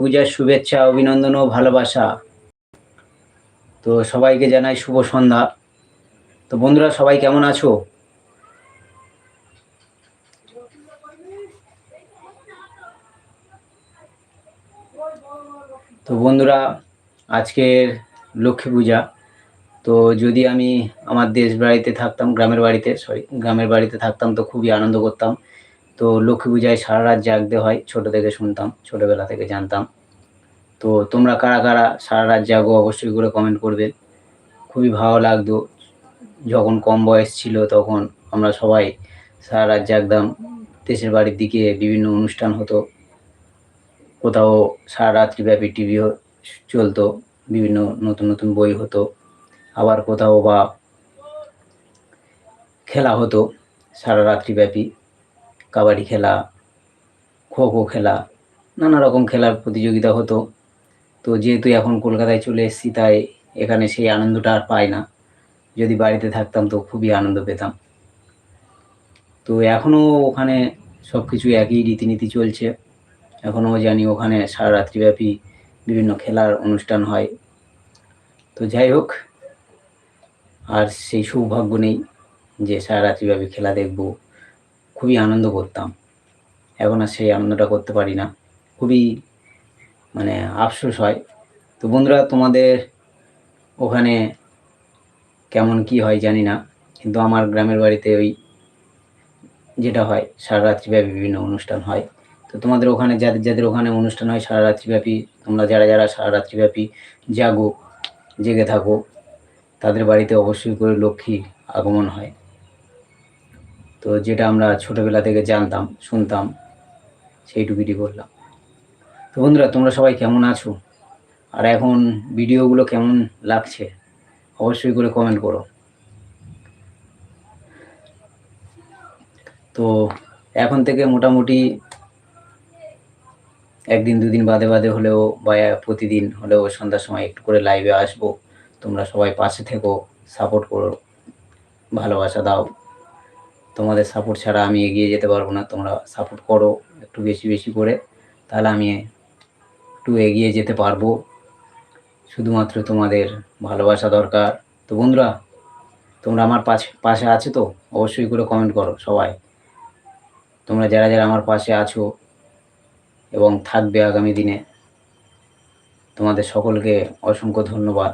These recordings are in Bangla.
পূজার শুভেচ্ছা অভিনন্দন ও ভালোবাসা। তো সবাইকে জানাই শুভ সন্ধ্যা। তো বন্ধুরা, সবাই কেমন আছো? তো বন্ধুরা, আজকের লক্ষ্মী পূজা। তো যদি আমি আমার দেশ বাড়িতে থাকতাম, গ্রামের বাড়িতে সরি গ্রামের বাড়িতে থাকতাম তো খুবই আনন্দ করতাম। তো লক্ষ্মী পূজায় সারা রাত জাগতে হয়, ছোট থেকে শুনতাম, ছোটবেলা থেকে জানতাম। তো তোমরা কারা কারা সারা রাত জাগো অবশ্যই করে কমেন্ট করবে। খুবই ভালো লাগতো। যখন কম বয়স ছিল তখন আমরা সবাই সারা রাত জাগতাম। দেশের বাড়ির দিকে বিভিন্ন অনুষ্ঠান হতো। কোথাও সারা রাত্রিব্যাপী টিভিও চলতো। বিভিন্ন নতুন নতুন বই হতো। আবার কোথাও বা খেলা হতো সারা রাত্রিব্যাপী। কাবাডি খেলা খো খো খেলা, নানা রকম খেলার প্রতিযোগিতা হতো। তো যেহেতু এখন কলকাতায় চলে এসেছি, তাই এখানে সেই আনন্দটা আর পাই না। যদি বাড়িতে থাকতাম তো খুবই আনন্দ পেতাম। তো এখনও ওখানে সব কিছু একই রীতিনীতি চলছে। এখনও জানি ওখানে সারা রাত্রিব্যাপী বিভিন্ন খেলার অনুষ্ঠান হয়। তো যাই হোক, আর সেই সৌভাগ্য নেই যে সারা রাত্রিব্যাপী খেলা দেখব। খুবই আনন্দ করতাম। এখন আর সেই আনন্দটা করতে পারি না। খুবই মানে আফসোস হয়। তো বন্ধুরা, তোমাদের ওখানে কেমন কি হয় জানি না, কিন্তু আমার গ্রামের বাড়িতে ওই যেটা হয় সারা রাত্রিব্যাপী বিভিন্ন অনুষ্ঠান হয়। তো তোমাদের ওখানে, যাদের যাদের ওখানে অনুষ্ঠান হয় সারা রাত্রিব্যাপী তোমরা যারা যারা সারা রাত্রিব্যাপী জাগো, জেগে থাকো, তাদের বাড়িতে অবশ্যই করে লক্ষ্মীর আগমন হয়। তো যেটা আমরা ছোটোবেলা থেকে জানতাম, শুনতাম সেইটুকুটি বললাম তো বন্ধুরা, তোমরা সবাই কেমন আছো? আর এখন ভিডিওগুলো কেমন লাগছে? অবশ্যই করে কমেন্ট করো। তো এখন থেকে মোটামুটি একদিন, দুদিন বাদে বাদে হলেও বা প্রতিদিন হলেও সন্ধ্যার সময় একটু করে লাইভে আসব। তোমরা সবাই পাশে থেকো সাপোর্ট করো, ভালোবাসা দাও। তোমাদের সাপোর্ট ছাড়া আমি এগিয়ে যেতে পারব না। তোমরা সাপোর্ট করো একটু বেশি বেশি করে। তাহলে আমি একটু এগিয়ে যেতে পারব। শুধুমাত্র তোমাদের ভালোবাসা দরকার। তো বন্ধুরা, তোমরা আমার পাশে পাশে আছো তো? অবশ্যই করে কমেন্ট করো সবাই। তোমরা যারা যারা আমার পাশে আছো এবং থাকবে আগামী দিনে, তোমাদের সকলকে অসংখ্য ধন্যবাদ।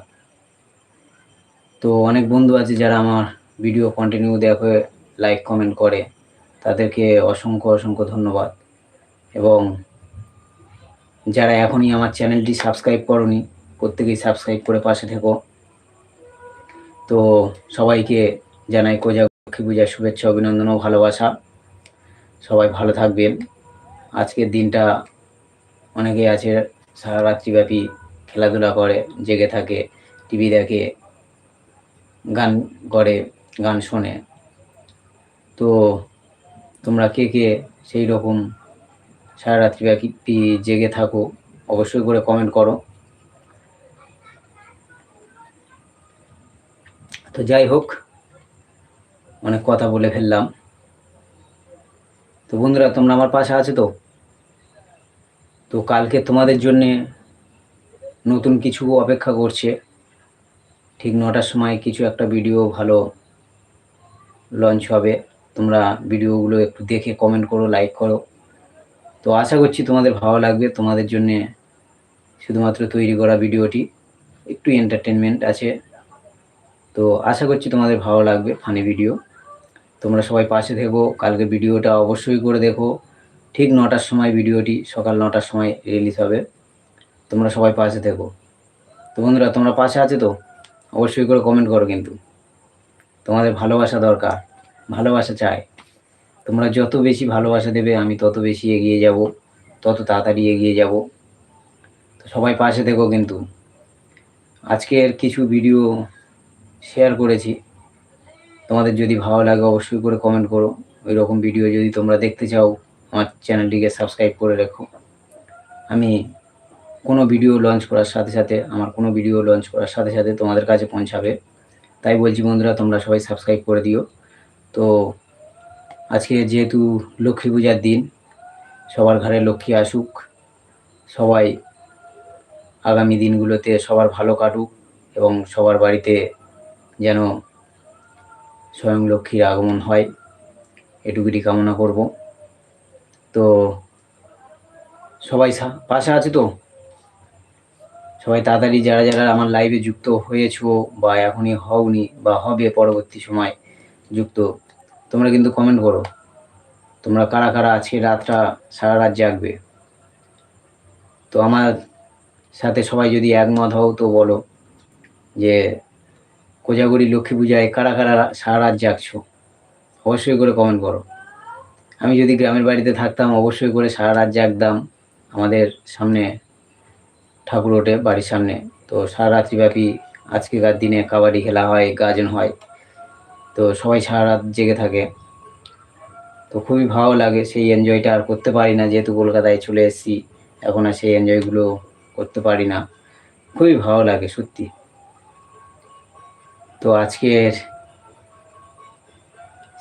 তো অনেক বন্ধু আছে যারা আমার ভিডিও কন্টিনিউ দেখে লাইক কমেন্ট করে। তাদেরকে অসংখ্য অসংখ্য ধন্যবাদ। এবং যারা এখনই আমার চ্যানেলটি সাবস্ক্রাইব করনি, প্রত্যেকেই সাবস্ক্রাইব করে পাশে থেকো। তো সবাইকে জানাই কোজা লক্ষ্মী পূজার শুভেচ্ছা, অভিনন্দন ও ভালোবাসা। সবাই ভালো থাকবেন। আজকের দিনটা অনেকে আছে, সারা রাত্রিব্যাপী খেলাধুলা করে, জেগে থাকে, টিভি দেখে, গান করে, গান শোনে। তো তোমরা কে কে সেই রকম সারা রাত্রিব্যাপী জেগে থাকো, অবশ্যই করে কমেন্ট করো। তো যাই হোক, অনেক কথা বলে ফেললাম। তো বন্ধুরা, তোমরা আমার পাশে আছো তো? তো কালকে তোমাদের জন্যে নতুন কিছু অপেক্ষা করছে। ঠিক নটার সময় কিছু একটা ভিডিও ভালো লঞ্চ হবে। তোমরা ভিডিওগুলো একটু দেখে কমেন্ট করো লাইক করো। তো আশা করছি তোমাদের ভালো লাগবে। তোমাদের জন্যে শুধুমাত্র তৈরি করা ভিডিওটি। একটু এন্টারটেনমেন্ট আছে। তো আশা করছি তোমাদের ভালো লাগবে ফানি ভিডিও তোমরা সবাই পাশে থেকো। কালকে ভিডিওটা অবশ্যই করে দেখো। ঠিক নটার সময় ভিডিওটি সকাল নটার সময় রিলিজ হবে। তোমরা সবাই পাশে থেকো। তো বন্ধুরা, তোমরা পাশে আছে তো? অবশ্যই করে কমেন্ট করো কিন্তু। তোমাদের ভালোবাসা দরকার। ভালোবাসা চাই। তোমরা যত বেশি ভালোবাসা দেবে, আমি তত বেশি এগিয়ে যাব, তত তাড়াতাড়ি এগিয়ে যাব। তো সবাই পাশে থেকো কিন্তু। আজকের কিছু ভিডিও শেয়ার করেছি। তোমাদের যদি ভালো লাগে অবশ্যই করে কমেন্ট করো। ওই রকম ভিডিও যদি তোমরা দেখতে চাও, আমার চ্যানেলটিকে সাবস্ক্রাইব করে রেখো। আমি কোনো ভিডিও লঞ্চ করার সাথে সাথে, আমার কোনো ভিডিও লঞ্চ করার সাথে সাথে তোমাদের কাছে পৌঁছাবে। তাই বলছি বন্ধুরা, তোমরা সবাই সাবস্ক্রাইব করে দিও। তো আজকে যেহেতু লক্ষ্মী পূজার দিন, সবার ঘরে লক্ষ্মী আসুক, সবাই আগামী দিনগুলোতে সবার ভালো কাটুক এবং সবার বাড়িতে যেন স্বয়ং লক্ষ্মীর আগমন হয়, এটুকুটি কামনা করব। তো সবাই পাশে আছে তো? সবাই তাড়াতাড়ি যারা যারা আমার লাইভে যুক্ত হয়েছো বা এখনই হওনি বা হবে পরবর্তী সময় যুক্ত তোমরা কিন্তু কমেন্ট করো। তোমরা কারা কারা আজকে রাতটা সারা রাত জাগবে? তো আমার সাথে সবাই যদি একমত হও তো বলো যে কোজাগরি, লক্ষ্মী পূজায় কারা কারা সারা রাত জাগছো? অবশ্যই করে কমেন্ট করো। আমি যদি গ্রামের বাড়িতে থাকতাম, অবশ্যই করে সারা রাত জাগতাম আমাদের সামনে, ঠাকুর ওঠে বাড়ির সামনে। তো সারা রাত্রিব্যাপী আজকেকার দিনে কাবাডি খেলা হয়, গাজন হয়। তো সবাই সারা রাত জেগে থাকে। তো খুবই ভালো লাগে সেই এনজয়টা আর করতে পারি না, যেহেতু কলকাতায় চলে এসেছি। এখন আর সেই এনজয়গুলো করতে পারি না। খুবই ভালো লাগে সত্যি। তো আজকের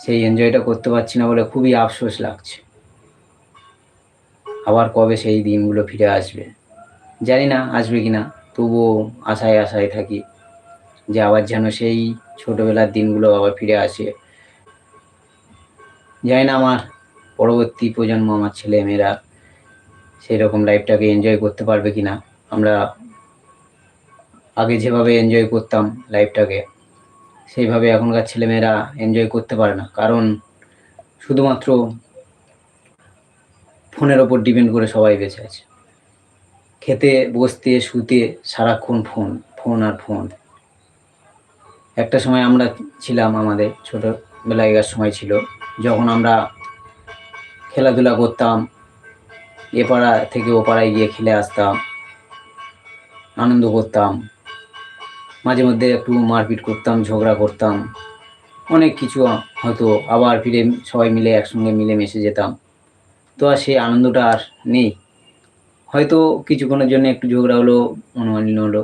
সেই এনজয়টা করতে পারছি না বলে খুবই আফসোস লাগছে। আবার কবে সেই দিনগুলো ফিরে আসবে? জানি না আসবে কি না তবুও আশায় আশায় থাকি যে আবার যেন সেই ছোটবেলার দিনগুলো আবার ফিরে আসে। জানি না আমার পরবর্তী প্রজন্ম, আমার ছেলে মেয়েরা সেই রকম লাইফটাকে এনজয় করতে পারবে কি না আমরা আগে যেভাবে এনজয় করতাম লাইফটাকে সেইভাবে এখনকার ছেলেমেয়েরা এনজয় করতে পারে না। কারণ শুধুমাত্র ফোনের ওপর ডিপেন্ড করে সবাই বেঁচে আছে। খেতে, বসতে, শুতে সারাক্ষণ ফোন ফোন আর ফোন একটা সময় আমরা ছিলাম আমাদের ছোটোবেলায় সময় ছিল, যখন আমরা খেলাধুলা করতাম এ পাড়া থেকে ও পাড়ায় গিয়ে খেলে আসতাম, আনন্দ করতাম, মাঝে মধ্যে একটু মারপিট করতাম, ঝগড়া করতাম, অনেক কিছু হয়তো আবার ফিরে সবাই মিলে একসঙ্গে মিলে মিশে যেতাম। তো আর সেই আনন্দটা আর নেই। হয়তো কিছুক্ষণের জন্য একটু ঝগড়া হলো, মনোমালিন্য হলো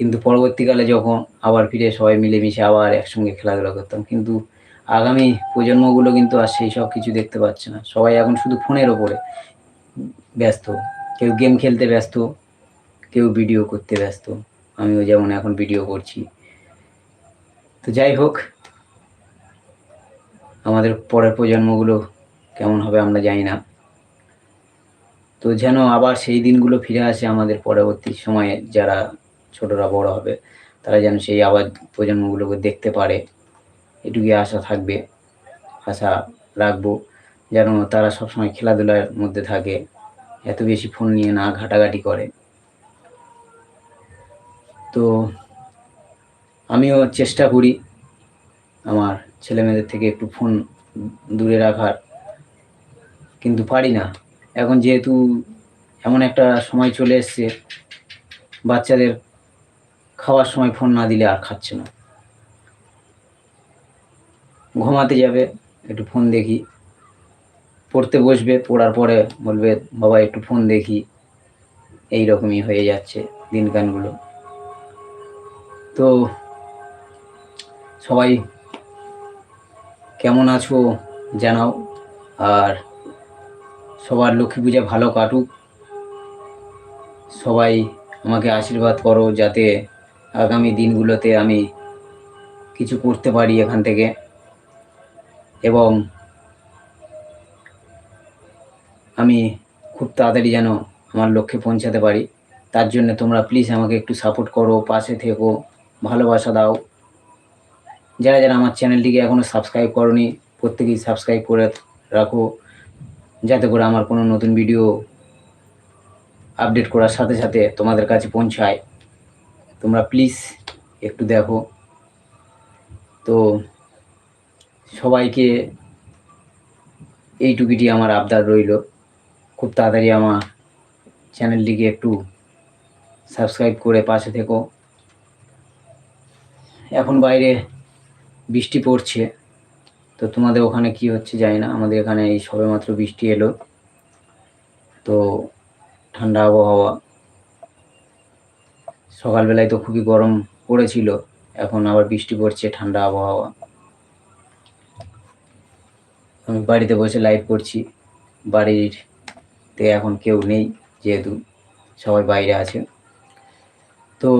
কিন্তু পরবর্তীকালে যখন আবার ফিরে সবাই মিলেমিশে আবার একসঙ্গে খেলাধুলা করতাম, কিন্তু আগামী প্রজন্মগুলো কিন্তু আর সেই সব কিছু দেখতে পাচ্ছে না। সবাই এখন শুধু ফোনের ওপরে ব্যস্ত। কেউ গেম খেলতে ব্যস্ত, কেউ ভিডিও করতে ব্যস্ত। আমিও যেমন এখন ভিডিও করছি। তো যাই হোক, আমাদের পরের প্রজন্মগুলো কেমন হবে আমরা জানি না। তো যেন আবার সেই দিনগুলো ফিরে আসে আমাদের পরবর্তী সময়ে যারা ছোটরা বড় হবে, তারা যেন সেই আবার প্রজন্মগুলোকে দেখতে পারে। এটুকুই আশা থাকবে, আশা রাখব যেন তারা সবসময় খেলাধুলার মধ্যে থাকে, এত বেশি ফোন নিয়ে না ঘাটাঘাটি করে। তো আমিও চেষ্টা করি আমার ছেলেমেয়েদের থেকে একটু ফোন দূরে রাখার, কিন্তু পারি না। এখন যেহেতু এমন একটা সময় চলে এসছে, বাচ্চাদের খাওয়ার সময় ফোন না দিলে আর খাচ্ছে না। ঘুমাতে যাবে, একটু ফোন দেখি। পড়তে বসবে, পড়ার পরে বলবে, বাবা, একটু ফোন দেখি। এই রকমই হয়ে যাচ্ছে দিনকানগুলো তো সবাই কেমন আছো জানাও। আর সবার লক্ষ্মী পূজা ভালো কাটুক। সবাই আমাকে আশীর্বাদ করো যাতে আগামী দিনগুলোতে আমি কিছু করতে পারি এখান থেকে। এবং আমি খুব তাড়াতাড়ি যেন আমার লক্ষ্যে পৌঁছাতে পারি। তার জন্য তোমরা প্লিজ আমাকে একটু সাপোর্ট করো, পাশে থেকো, ভালোবাসা দাও। যারা যারা আমার চ্যানেলটিকে এখনও সাবস্ক্রাইব করনি, প্রত্যেকেই সাবস্ক্রাইব করে রাখো। যাতে করে আমার কোনো নতুন ভিডিও আপডেট করার সাথে সাথে তোমাদের কাছে পৌঁছায়। তোমরা প্লিজ একটু দেখো। তো সবাইকে এইটুকুটি আমার আবদার রইল। খুব তাড়াতাড়ি আমার চ্যানেলটিকে একটু সাবস্ক্রাইব করে পাশে থেকো। এখন বাইরে বৃষ্টি পড়ছে। তো তোমাদের ওখানে কি হচ্ছে জানি না। আমাদের এখানে এই সবেমাত্র বৃষ্টি এলো। তো ঠান্ডা আবহাওয়া। সকালবেলায় তো খুবই গরম পড়েছিল, এখন আবার বৃষ্টি পড়ছে, ঠান্ডা আবহাওয়া। আমি বাড়িতে বসে লাইভ করছি বাড়ির তে এখন কেউ নেই যেহেতু সবাই বাইরে আছে। তো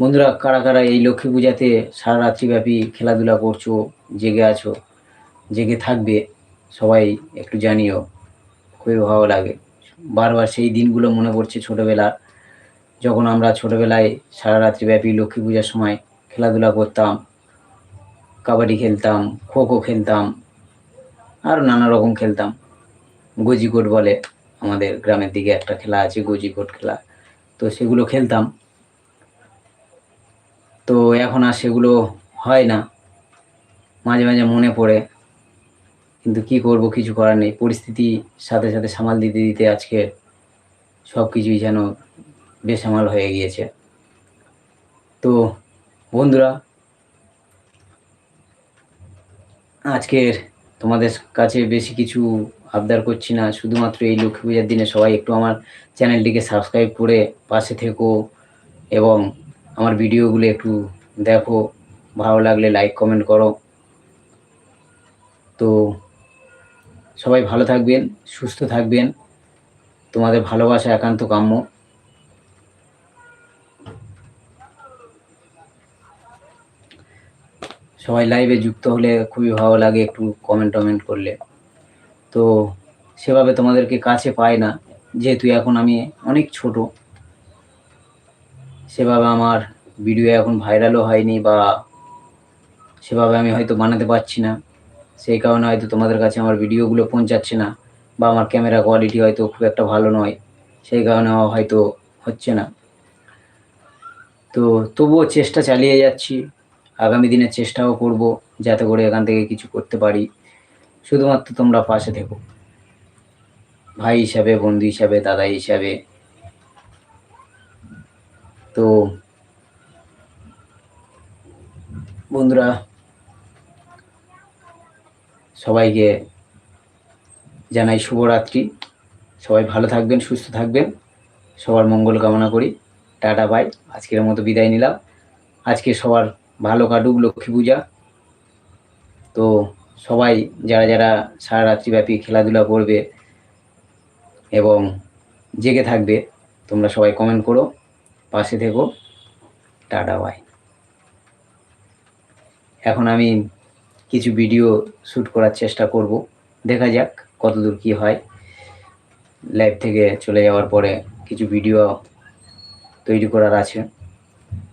বন্ধুরা, কারা কারা এই লক্ষ্মী পূজাতে সারা রাত্রিব্যাপী খেলাধুলা করছ, জেগে আছো, জেগে থাকবে, সবাই একটু জানিও, খুবই ভালো লাগে। বারবার সেই দিনগুলো মনে পড়ছে ছোটোবেলার। যখন আমরা ছোটোবেলায় সারা রাত্রিব্যাপী লক্ষ্মী পূজার সময় খেলাধুলা করতাম, কাবাডি খেলতাম খো খো খেলতাম আরও নানা রকম খেলতাম। গজিকোট বলে আমাদের গ্রামের দিকে একটা খেলা আছে, গজিকোট খেলা। তো সেগুলো খেলতাম। তো এখন আর সেগুলো হয় না। মাঝে মাঝে মনে পড়ে, কিন্তু কি করব কিছু করার নেই। পরিস্থিতি সাথে সাথে সামাল দিতে দিতে আজকে সব কিছুই যেন বেসামাল হয়ে গিয়েছে। তো বন্ধুরা, আজকের তোমাদের কাছে বেশি কিছু আবদার করছি না। শুধুমাত্র এই লক্ষ্মী পূজার দিনে সবাই একটু আমার চ্যানেলটিকে সাবস্ক্রাইব করে পাশে থেকো এবং আমার ভিডিওগুলো একটু দেখো। ভালো লাগলে লাইক, কমেন্ট করো। তো সবাই ভালো থাকবেন, সুস্থ থাকবেন। তোমাদের ভালোবাসা, একান্ত কাম্য। সবাই লাইভে যুক্ত হলে খুবই ভালো লাগে একটু কমেন্ট টমেন্ট করলে। তো সেভাবে তোমাদেরকে কাছে পাই না, যেহেতু এখন আমি অনেক ছোট। সেভাবে আমার ভিডিও এখন ভাইরালও হয়নি বা সেভাবে আমি হয়তো বানাতে পারছি না। সেই কারণে হয়তো তোমাদের কাছে আমার ভিডিওগুলো পৌঁছাচ্ছে না বা আমার ক্যামেরা কোয়ালিটি হয়তো খুব একটা ভালো নয়। সেই কারণে হয়তো হচ্ছে না। তো তবুও চেষ্টা চালিয়ে যাচ্ছি। আগামী দিনে চেষ্টাও করব যাতে করে এখান থেকে কিছু করতে পারি। শুধুমাত্র তোমরা পাশে থেকো। ভাই হিসাবে, বন্ধু হিসাবে, দাদা হিসাবে। তো বন্ধুরা, সবাইকে জানাই শুভরাত্রি। সবাই ভালো থাকবেন, সুস্থ থাকবেন। সবার মঙ্গল কামনা করি। Tata, bye. আজকের মতো বিদায় নিলাম। আজকে সবার ভালো কাটুক লক্ষ্মী পূজা। তো সবাই যারা যারা সারা রাত্রিব্যাপী খেলাধুলা করবে এবং জেগে থাকবে, তোমরা সবাই কমেন্ট করো, পাশে থেকো, টাটা বাই এখন আমি কিছু ভিডিও শ্যুট করার চেষ্টা করব। দেখা যাক কতদূর কি হয়। লাইভ থেকে চলে যাওয়ার পরে কিছু ভিডিও তৈরি করার আছে।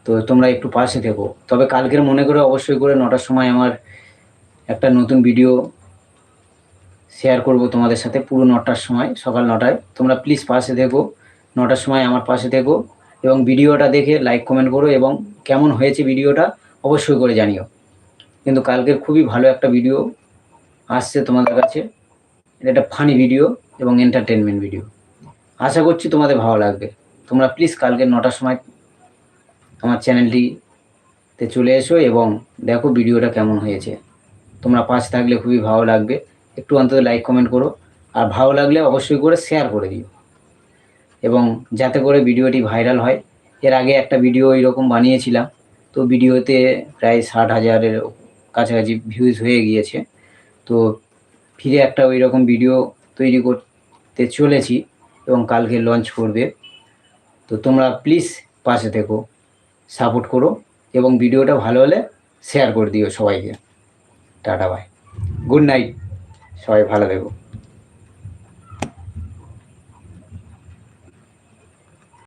তো তোমরা একটু পাশে থেকো। তবে কালকের মনে করে অবশ্যই করে নটার সময় আমার একটা নতুন ভিডিও শেয়ার করব তোমাদের সাথে পুরো নটার সময়, সকাল নটায়। তোমরা প্লিজ পাশে থেকো, নটার সময় আমার পাশে থেকো এবং ভিডিওটা দেখে লাইক কমেন্ট করো এবং কেমন হয়েছে ভিডিওটা অবশ্যই করে জানিও। কিন্তু কালকের খুবই ভালো একটা ভিডিও আসছে তোমাদের কাছে। এটা একটা ফানি ভিডিও এবং এন্টারটেনমেন্ট ভিডিও আশা করছি তোমাদের ভালো লাগবে। তোমরা প্লিজ কালকে নটার সময় আমার চ্যানেলটিতে চলে এসো এবং দেখো ভিডিওটা কেমন হয়েছে। তোমরা পাশে থাকলে খুবই ভালো লাগবে। একটু অন্তত লাইক কমেন্ট করো। আর ভালো লাগলে অবশ্যই করে শেয়ার করে দিও। এবং যাতে করে ভিডিওটি ভাইরাল হয়, এর আগে একটা ভিডিও এরকম বানিয়েছিলাম। তো ভিডিওতে প্রায় ষাট হাজারের কাছাকাছি ভিউজ হয়ে গিয়েছে। তো ফিরে একটা ওই রকম ভিডিও তৈরি করতে চলেছি এবং কালকে লঞ্চ করবে। তো তোমরা প্লিজ পাশে থেকো। সাপোর্ট করো এবং ভিডিওটা ভালো হলে শেয়ার করে দিও সবাইকে। টাটা বাই গুড নাইট সবাই ভালো থেকো।